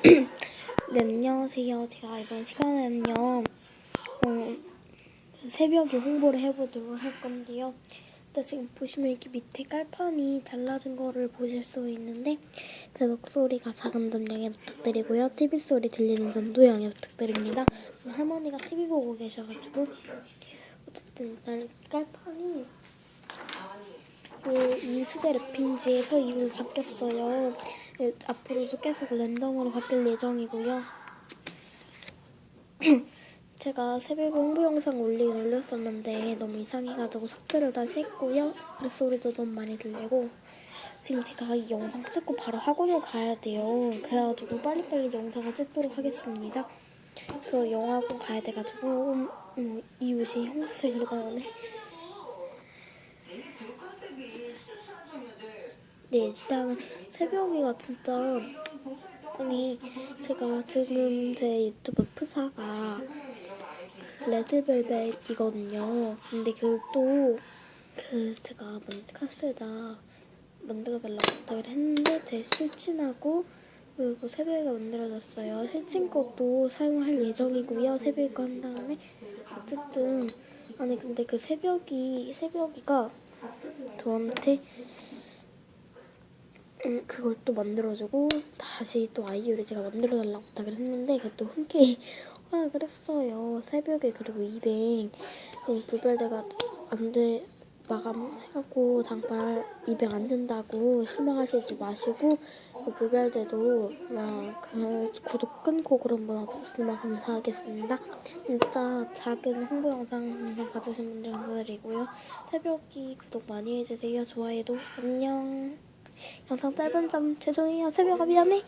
네, 안녕하세요. 제가 이번 시간에는요, 어, 새벽에 홍보를 해보도록 할 건데요. 일단 지금 보시면 이렇게 밑에 깔판이 달라진 거를 보실 수 있는데, 제 목소리가 작은 점 양해 부탁드리고요. TV 소리 들리는 점도 양해 부탁드립니다. 지금 할머니가 TV 보고 계셔가지고, 어쨌든 일단 깔판이 그 이 수제 랩핑지에서 이걸 바뀌었어요. 예, 앞으로도 계속 랜덤으로 바뀔 예정이고요. 제가 새벽 홍보 영상 올리긴 올렸었는데 너무 이상해가지고 삭제를 다시 했고요. 그래소리도 너무 많이 들리고 지금 제가 이 영상 찍고 바로 학원을 가야 돼요. 그래가지고 빨리빨리 영상을 찍도록 하겠습니다. 저 영화학원 가야 돼가지고 음, 음, 이 옷이 형광색으로 나오네. 네, 일단 새벽이가 진짜 아니 제가 지금 제 유튜브 프사가 그 레드벨벳이거든요. 근데 그또 그 제가 먼 카스에다 만들어달라고 부탁을 했는데 제 실친하고 그리고 새벽에 만들어졌어요. 실친 것도 사용할 예정이고요. 새벽에 거한 다음에 어쨌든 아니 근데 그 새벽이 새벽이가 저한테 음, 그걸 또 만들어주고 다시 또 아이유를 제가 만들어달라고 부탁을 했는데 그것도 흔쾌히 허락을 했어요. 새벽에 그리고 200 음, 불발대가 안돼 마감하고 장발 200 안 된다고 실망하시지 마시고 그 불발대도 막그 구독 끊고 그런 분 없었으면 감사하겠습니다. 진짜 작은 홍보 영상 영상 봐주신 분들 감사드리고요. 새벽이 구독 많이 해주세요. 좋아요도 안녕. 영상 짧은 점 죄송해요. 새벽아 미안해.